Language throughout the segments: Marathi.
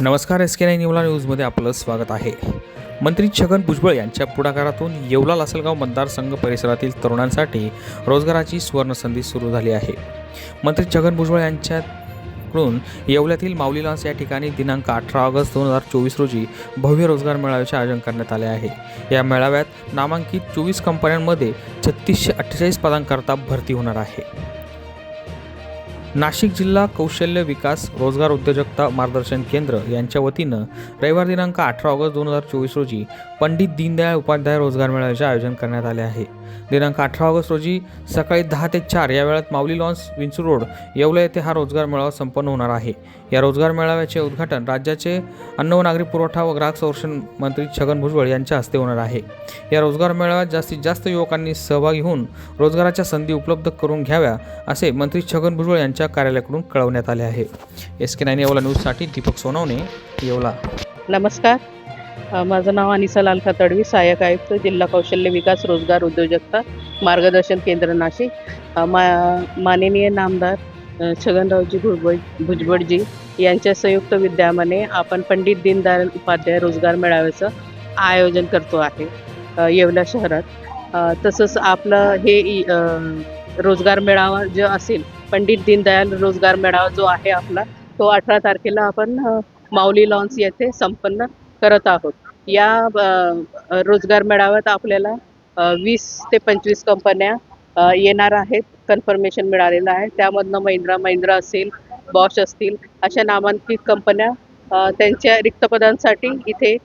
नमस्कार एस के नाईन येवला न्यूजमध्ये आपलं स्वागत आहे. मंत्री छगन भुजबळ यांच्या पुढाकारातून येवला लासलगाव मतदारसंघ परिसरातील तरुणांसाठी रोजगाराची सुवर्णसंधी सुरू झाली आहे. मंत्री छगन भुजबळ यांच्याकडून येवल्यातील माऊली लॉन्स या ठिकाणी दिनांक अठरा ऑगस्ट दोन हजार चोवीस रोजी भव्य रोजगार मेळाव्याचे आयोजन करण्यात आले आहे. या मेळाव्यात नामांकित चोवीस कंपन्यांमध्ये छत्तीसशे अठ्ठेचाळीस पदांकरता भरती होणार आहे. नाशिक जिल्हा कौशल्य विकास रोजगार उद्योजकता मार्गदर्शन केंद्र यांच्या वतीनं रविवार दिनांक अठरा ऑगस्ट दोन हजार चोवीस रोजी पंडित दीनदयाळ उपाध्याय रोजगार मेळाव्याचे आयोजन करण्यात आले आहे. दिनांक अठरा ऑगस्ट रोजी सकाळी दहा ते चार या वेळात माऊली लॉन्स विंचू रोड येवला येथे हा रोजगार मेळावा संपन्न होणार आहे. या रोजगार मेळाव्याचे उद्घाटन राज्याचे अन्न व नागरी पुरवठा व ग्राहक संरक्षण मंत्री छगन भुजबळ यांच्या हस्ते होणार आहे. या रोजगार मेळाव्यात जास्तीत जास्त युवकांनी सहभागी होऊन रोजगाराच्या संधी उपलब्ध करून घ्याव्या असे मंत्री छगन भुजबळ यांच्या कार्यालयाकडून कळवण्यात आले आहे. एस के नाईन येवला न्यूजसाठी दीपक सोनवणे येवला. नमस्कार. माझं नाव अनिसा लालखा तडवी सहाय्यक आयुक्त जिल्हा कौशल्य विकास रोजगार उद्योजकता मार्गदर्शन केंद्र नाशिक. मा माननीय नामदार छगनरावजी भुजबळ भुजबळजी यांच्या संयुक्त विद्यमाने आपण पंडित दीनदयाल उपाध्याय रोजगार मेळाव्याचं आयोजन करतो आहे येवला शहरात. तसंच आपलं हे इ- रोजगार मेळावा जो असेल पंडित दीनदयाल रोजगार मेळावा जो आहे आपला तो अठरा तारखेला आपण माऊली लॉन्स येथे संपन्न करत आहोत. या रोजगार मेळाव्यात आपल्याला वीस ते पंचवीस कंपन्या येणार आहेत कन्फर्मेशन मिळालेलं आहे. त्यामधनं महिंद्रा महिंद्रा असेल बॉश असतील अशा नामांकित कंपन्या त्यांच्या रिक्त पदांसाठी इथे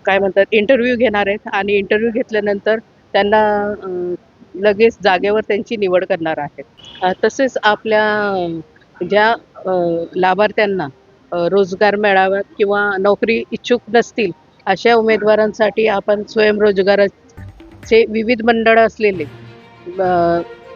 काय म्हणतात इंटरव्ह्यू घेणार आहेत आणि इंटरव्ह्यू घेतल्यानंतर त्यांना लगेच जागेवर त्यांची निवड करणार आहेत. तसेच आपल्या ज्या लाभार्थ्यांना रोजगार मिळावा किंवा नोकरी इच्छुक नसतील अशा उमेदवारांसाठी आपण स्वयंरोजगाराचे विविध मंडळं असलेले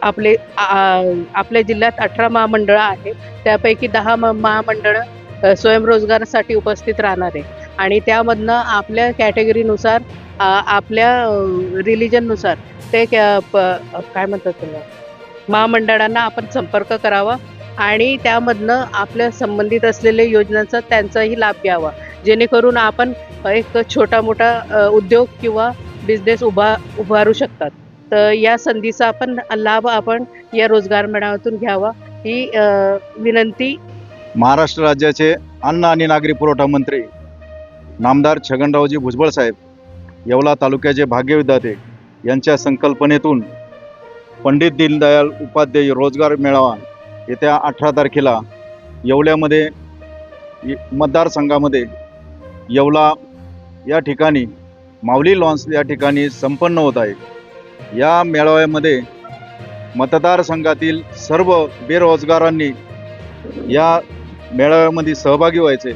आपले आपल्या जिल्ह्यात अठरा महामंडळं आहेत. त्यापैकी दहा म- महामंडळं स्वयंरोजगारासाठी उपस्थित राहणार आहे आणि त्यामधनं आपल्या कॅटेगरीनुसार आपल्या रिलिजननुसार ते प- काय म्हणतात महामंडळांना आपण संपर्क करावा. आणि त्यामधनं आपल्या संबंधित असलेल्या योजनांचा त्यांचाही लाभ घ्यावा. जेणेकरून आपण एक छोटा मोठा उद्योग किंवा बिझनेस उभा उभारू शकतात. तर या संधीचा आपण लाभ आपण या रोजगार मेळाव्यातून घ्यावा. ही विनंती. महाराष्ट्र राज्याचे अन्न आणि नागरी पुरवठा मंत्री नामदार छगनरावजी भुजबळ साहेब येवला तालुक्याचे भाग्यविधाते यांच्या संकल्पनेतून पंडित दीनदयाळ उपाध्याय रोजगार मेळावा येत्या अठरा तारखेला येवल्यामध्ये मतदारसंघामध्ये येवला या ठिकाणी माऊली लॉन्स या ठिकाणी संपन्न होत आहे. या मेळाव्यामध्ये मतदारसंघातील सर्व बेरोजगारांनी या मेळाव्यामध्ये सहभागी व्हायचे.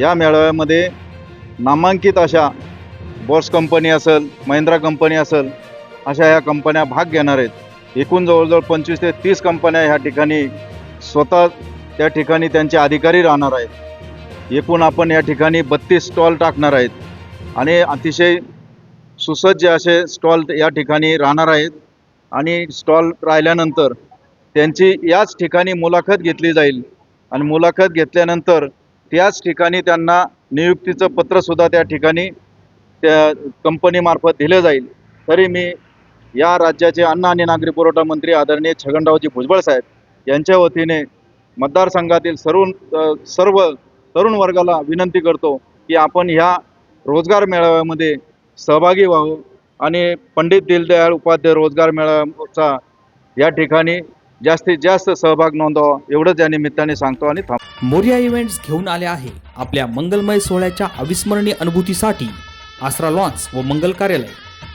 या मेळाव्यामध्ये नामांकित अशा बॉस कंपनी असेल महिंद्रा कंपनी असेल अशा ह्या कंपन्या भाग घेणार आहेत. एकूण जवळजवळ पंचवीस ते तीस कंपन्या ह्या ठिकाणी स्वतः त्या ठिकाणी त्यांचे अधिकारी राहणार आहेत. एकूण आपण या ठिकाणी बत्तीस स्टॉल टाकणार आहेत. आणि अतिशय सुसज्ज असे स्टॉल या ठिकाणी राहणार आहेत. आणि स्टॉल राहिल्यानंतर त्यांची याच ठिकाणी मुलाखत घेतली जाईल. आणि मुलाखत घेतल्यानंतर त्याच ठिकाणी त्यांना नियुक्तीचं पत्रसुद्धा त्या ठिकाणी त्या कंपनीमार्फत दिलं जाईल. तरी मी या राज्याचे अन्न आणि नागरी पुरवठा मंत्री आदरणीय छगनरावजी भुजबळ साहेब यांच्या वतीने मतदारसंघातील सर्व सर्व तरुण वर्गाला विनंती करतो की आपण ह्या रोजगार मेळाव्यामध्ये सहभागी व्हावं आणि पंडित दीनदयाळ उपाध्याय रोजगार मेळाव्याचा या ठिकाणी जास्तीत जास्त सहभाग नोंदवा एवढंच या निमित्ताने सांगतो आणि थांब मोर्या इव्हेंट्स घेऊन आले आहे आपल्या मंगलमय सोहळ्याच्या अविस्मरणीय अनुभूतीसाठी आसरा लॉन्स व मंगल कार्यालय.